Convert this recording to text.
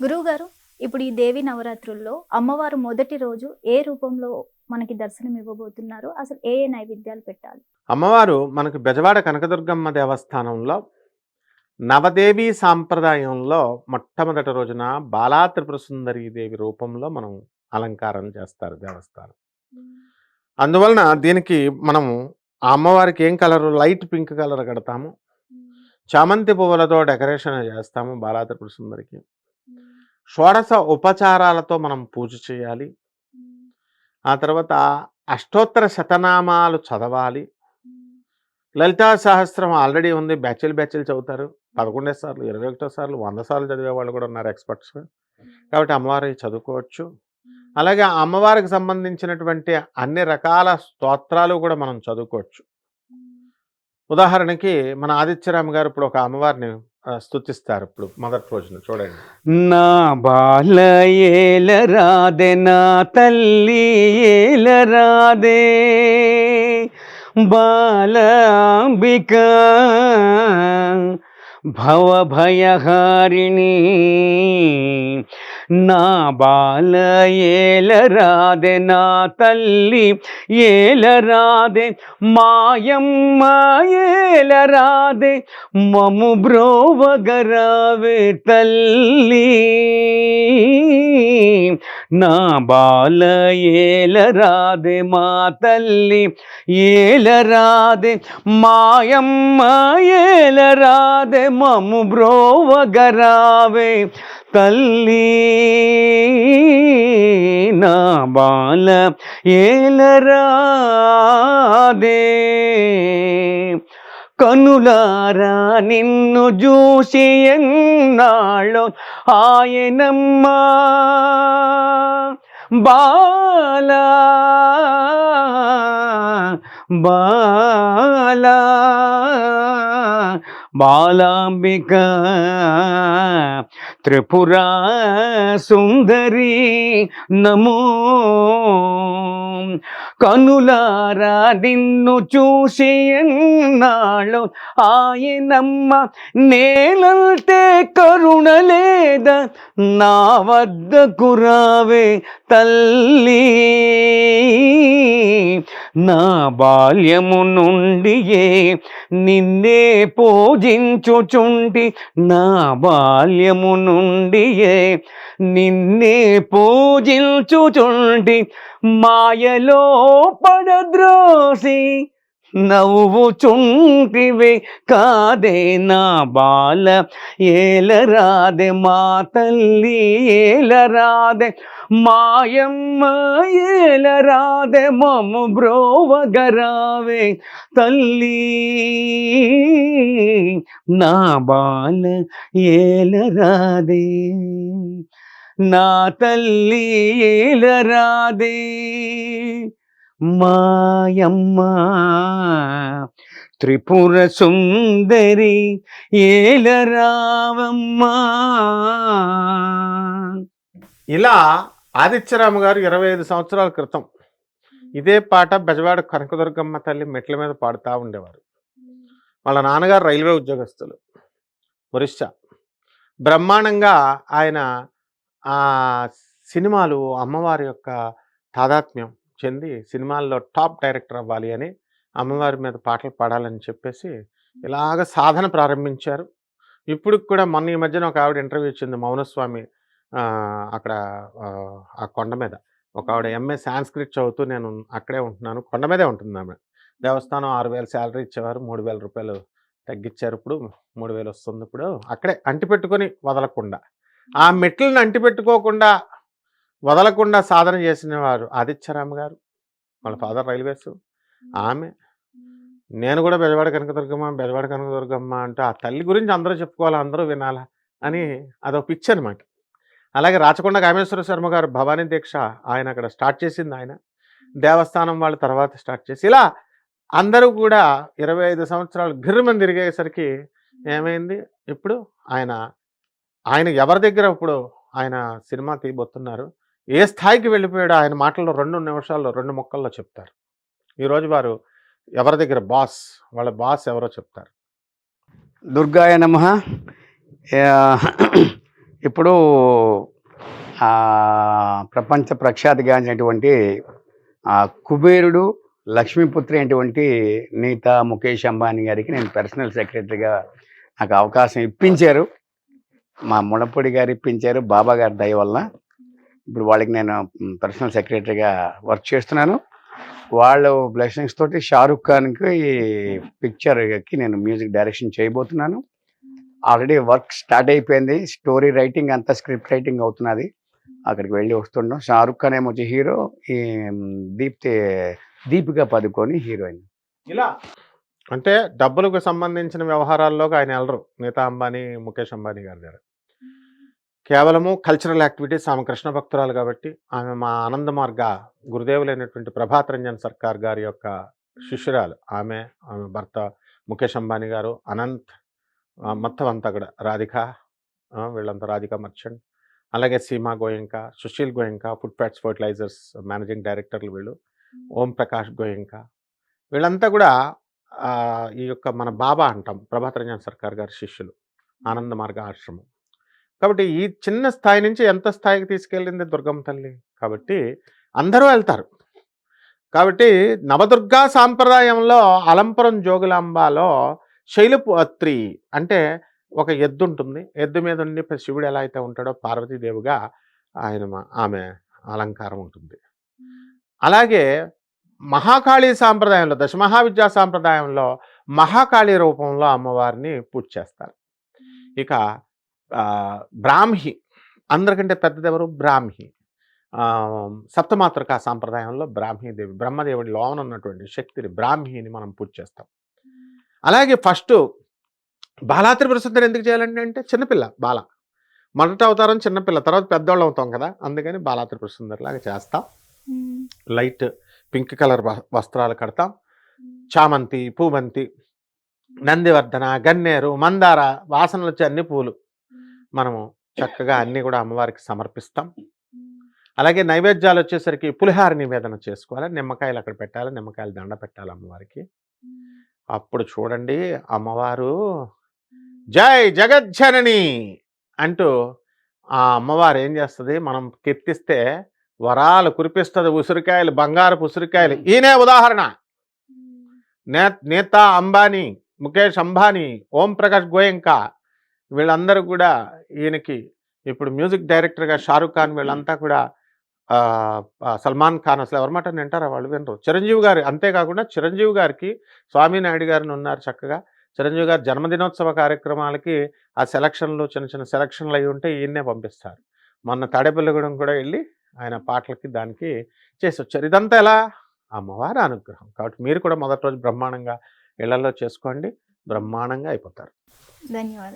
గురువు గారు ఇప్పుడు ఈ దేవి నవరాత్రుల్లో అమ్మవారు మొదటి రోజు ఏ రూపంలో మనకి దర్శనం ఇవ్వబోతున్నారు అసలు ఏ ఏ నైవేద్యాలు పెట్టాలి? అమ్మవారు మనకు బెజవాడ కనకదుర్గమ్మ దేవస్థానంలో నవదేవి సాంప్రదాయంలో మొట్టమొదటి రోజున బాలా త్రిపుర సుందరి దేవి రూపంలో మనం అలంకారం చేస్తారు దేవస్థానం. అందువలన దీనికి మనము ఆ అమ్మవారికి ఏం కలరు లైట్ పింక్ కలర్ కడతాము చామంతి పువ్వులతో డెకరేషన్ చేస్తాము బాలా త్రిపుర సుందరికి. షోడశ ఉపచారాలతో మనం పూజ చేయాలి. ఆ తర్వాత అష్టోత్తర శతనామాలు చదవాలి. లలితా సహస్రం ఆల్రెడీ ఉంది. బ్యాచ్లు బ్యాచ్లు చదువుతారు. పదకొండే సార్లు ఇరవై ఒకటో సార్లు వంద సార్లు చదివే వాళ్ళు కూడా ఉన్నారు ఎక్స్పర్ట్స్. కాబట్టి అమ్మవారి చదువుకోవచ్చు. అలాగే ఆ అమ్మవారికి సంబంధించినటువంటి అన్ని రకాల స్తోత్రాలు కూడా మనం చదువుకోవచ్చు. ఉదాహరణకి మన ఆదిత్యరామ్ గారు ఇప్పుడు ఒక అమ్మవారిని ఆ, స్తుతిస్తారు ఇప్పుడు మొదటి రోజున చూడండి. నా బాల ఏలరాదే నా తల్లి ఏలరాదే బాలాంబిక భవభయహారిణి నా బాల ఏలరాదే నా తల్లి ఏలరాదే మాయమ్మ ఏలరాదే మము బ్రోవగరావే తల్లి. నా బాల ఏలరాదే మా తల్లి ఏలరాదే మాయమ్మ ఏలరాదే మము బ్రోవగరావే. తల్లి నా బాల ఏలరాదే కనులారా నిన్ను చూసి ఎన్నాళ్ళు ఆయనమ్మా బాలా బాలా బాలాంబిక త్రిపురా సుందరి నమో కనులారా నిన్ను చూసి ఎన్నాళ్ళు? ఆయనమ్మ నేలంటే కరుణ లేద? నా వద్దకు రావే తల్లి. నా బాల్యము నుండియే నిన్నే పూజించుచుండి నా బాల్యము నుండియే నిన్నే పూజించుచుండి మాయలో పడద్రోసి నవ్వుచుంటివే కాదే నా బాల. ఏలరాదే మా తల్లి ఏలరాదే మాయమ్మ ఏలరాదే మమ్ము బ్రోవగరావే తల్లి. నా బాల ఏలరాదే నా తల్లి ఏలరాదే మాయమ్మ. త్రిపుర సుందరి ఏలరావమ్మా ఇలా ఆదిత్యరామ్ గారు ఇరవై ఐదు సంవత్సరాల క్రితం ఇదే పాట బెజవాడ కనకదుర్గమ్మ తల్లి మెట్ల మీద పాడుతూ ఉండేవారు. వాళ్ళ నాన్నగారు రైల్వే ఉద్యోగస్తులు. ఒరిస్సా. బ్రహ్మాండంగా ఆయన ఆ సినిమాలు అమ్మవారి యొక్క తాదాత్మ్యం చెంది సినిమాల్లో టాప్ డైరెక్టర్ అవ్వాలి అని అమ్మవారి మీద పాటలు పాడాలని చెప్పేసి ఇలాగ సాధన ప్రారంభించారు. ఇప్పుడు కూడా మొన్న ఈ మధ్యన ఒక ఆవిడ ఇంటర్వ్యూ ఇచ్చింది మౌనస్వామి అక్కడ ఆ, ఆ కొండ మీద. ఒక ఆవిడ ఎంఏ సాంస్క్రిట్ చదువుతూ నేను అక్కడే ఉంటున్నాను. కొండ మీదే ఉంటుంది ఆమె దేవస్థానం ఆరు వేలు శాలరీ ఇచ్చేవారు. మూడు వేల రూపాయలు తగ్గించారు ఇప్పుడు. మూడు వేలు వస్తుంది ఇప్పుడు. అక్కడే అంటిపెట్టుకొని వదలకుండా. ఆ మెట్లను అంటిపెట్టుకోకుండా వదలకుండా సాధన చేసిన వారు ఆదిత్యరామ గారు. వాళ్ళ ఫాదర్ రైల్వేస్ ఆమె. నేను కూడా బెజవాడ కనకదుర్గమ్మ బెజవాడ కనకదుర్గమ్మ అంటే ఆ తల్లి గురించి అందరూ చెప్పుకోవాలి అందరూ వినాలా అని అదొక పిచ్చి అనమాట అలాగే రాచకొండ కామేశ్వర శర్మ గారు భవానీ దీక్ష ఆయన అక్కడ స్టార్ట్ చేసింది ఆయన. దేవస్థానం వాళ్ళ తర్వాత స్టార్ట్ చేసి ఇలా అందరూ కూడా ఇరవై ఐదు సంవత్సరాలు గిర్రమని తిరిగేసరికి ఏమైంది? ఇప్పుడు ఆయన ఆయన ఎవరి దగ్గర ఇప్పుడు ఆయన సినిమా తీయబోతున్నారు? ఏ స్థాయికి వెళ్ళిపోయాడో? ఆయన మాటల్లో రెండు నిమిషాల్లో రెండు ముక్కల్లో చెప్తారు. ఈరోజు వారు ఎవరి దగ్గర బాస్? వాళ్ళ బాస్ ఎవరో చెప్తారు. దుర్గాయ నమ. ఇప్పుడు ప్రపంచ ప్రఖ్యాతిగాంచినటువంటి ఆ కుబేరుడు లక్ష్మీపుత్రి అయినటువంటి నీత ముఖేష్ అంబానీ గారికి నేను పర్సనల్ సెక్రటరీగా నాకు అవకాశం ఇప్పించారు. మా మునపొడి గారు ఇప్పించారు. బాబా గారి దయ వల్ల ఇప్పుడు వాళ్ళకి నేను పర్సనల్ సెక్రటరీగా వర్క్ చేస్తున్నాను. వాళ్ళ బ్లెస్సింగ్స్ తోటి షారుఖ్ ఖాన్కి ఈ పిక్చర్కి నేను మ్యూజిక్ డైరెక్షన్ చేయబోతున్నాను. ఆల్రెడీ వర్క్ స్టార్ట్ అయిపోయింది. స్టోరీ రైటింగ్ అంతా స్క్రిప్ట్ రైటింగ్ అవుతున్నది. అక్కడికి వెళ్ళి వస్తుంటాం షారుఖ్ ఖాన్ ఏమో వచ్చి హీరో ఈ దీప్తి దీపిక పదుకొని హీరోయిన్ ఇలా. అంటే డబ్బులకు సంబంధించిన వ్యవహారాల్లోకి ఆయన వెళ్ళరు నీతా అంబానీ ముఖేష్ అంబానీ గారి దగ్గర కేవలము కల్చరల్ యాక్టివిటీస్ ఆమె కృష్ణ భక్తురాలు కాబట్టి ఆమె మా ఆనంద మార్గ గురుదేవులైనటువంటి ప్రభాత్ రంజన్ సర్కార్ గారి యొక్క శిష్యురాలు. ఆమె ఆమె భర్త ముఖేష్ అంబానీ గారు అనంత్ మొత్తం అంతా కూడా రాధిక వీళ్ళంతా రాధిక మర్చెంట్ అలాగే Seema Goenka Sushil Goenka food fats fertilizers managing డైరెక్టర్లు వీళ్ళు. ఓం ప్రకాష్ గోయంక. వీళ్ళంతా కూడా ఈ యొక్క మన బాబా అంటాం ప్రభాత్ రంజన్ సర్కార్ గారి శిష్యులు. ఆనంద మార్గ ఆశ్రమం. కాబట్టి ఈ చిన్న స్థాయి నుంచి ఎంత స్థాయికి తీసుకెళ్ళింది దుర్గమ్మ తల్లి? కాబట్టి అందరూ వెళ్తారు. కాబట్టి నవదుర్గా సాంప్రదాయంలో అలంపురం జోగులాంబాలో శైలపుత్రి అంటే ఒక ఎద్దు ఉంటుంది. ఎద్దు మీద ఉండి శివుడు ఎలా అయితే ఉంటాడో పార్వతీదేవిగా ఆయన ఆమె అలంకారం ఉంటుంది. అలాగే మహాకాళీ సాంప్రదాయంలో దశమహావిద్యా సాంప్రదాయంలో మహాకాళీ రూపంలో అమ్మవారిని పూజ చేస్తారు. ఇక బ్రాహ్మి. అందరికంటే పెద్దది ఎవరు? బ్రాహ్మి. సప్తమాతృకా సాంప్రదాయంలో బ్రాహ్మీదేవి బ్రహ్మదేవుడి లోన ఉన్నటువంటి శక్తిని బ్రాహ్మిని మనం పూజ చేస్తాం. అలాగే ఫస్ట్ బాలా త్రిపుర సుందరి ఎందుకు చేయాలంటే అంటే చిన్నపిల్ల బాల. మొదట అవతారం చిన్నపిల్ల తర్వాత పెద్దవాళ్ళు అవుతాం కదా అందుకని బాలా త్రిపుర సుందరి లాగా చేస్తాం. లైట్ పింక్ కలర్ వస్త్రాలు కడతాం. చామంతి పూబంతి నందివర్ధన గన్నేరు మందార వాసనలు వచ్చే అన్ని పూలు. మనము చక్కగా అన్ని కూడా అమ్మవారికి సమర్పిస్తాం. అలాగే నైవేద్యాలు వచ్చేసరికి పులిహార నివేదన చేసుకోవాలి. నిమ్మకాయలు అక్కడ పెట్టాలి. నిమ్మకాయలు దండ పెట్టాలి అమ్మవారికి. అప్పుడు చూడండి అమ్మవారు జై జగజ్జనని అంటూ ఆ అమ్మవారు ఏం చేస్తుంది? మనం కీర్తిస్తే వరాలు కురిపిస్తుంది ఉసిరికాయలు బంగారపు ఉసిరికాయలు. ఈయనే ఉదాహరణ. నేత అంబానీ ముఖేష్ అంబానీ ఓం ప్రకాష్ గోయంకా వీళ్ళందరూ కూడా ఈయనకి ఇప్పుడు మ్యూజిక్ డైరెక్టర్గా షారుఖ్ ఖాన్ వీళ్ళంతా కూడా సల్మాన్ ఖాన్ అసలు ఎవరి మాట వింటారా వాళ్ళు వినరు. చిరంజీవి గారు అంతేకాకుండా చిరంజీవి గారికి స్వామినాయుడు గారిని ఉన్నారు చక్కగా. చిరంజీవి గారి జన్మదినోత్సవ కార్యక్రమాలకి ఆ సెలక్షన్లు చిన్న చిన్న సెలక్షన్లు అయి ఉంటే ఈయన్నే పంపిస్తారు. మొన్న తాడేపల్లిగూడెం కూడా వెళ్ళి ఆయన పాటలకి దానికి చేసి వచ్చారు ఇదంతా ఎలా? అమ్మవారి అనుగ్రహం. కాబట్టి మీరు కూడా మొదటి రోజు బ్రహ్మాండంగా ఇళ్ళలో చేసుకోండి. బ్రహ్మాండంగా అయిపోతారు. ధన్యవాదాలు.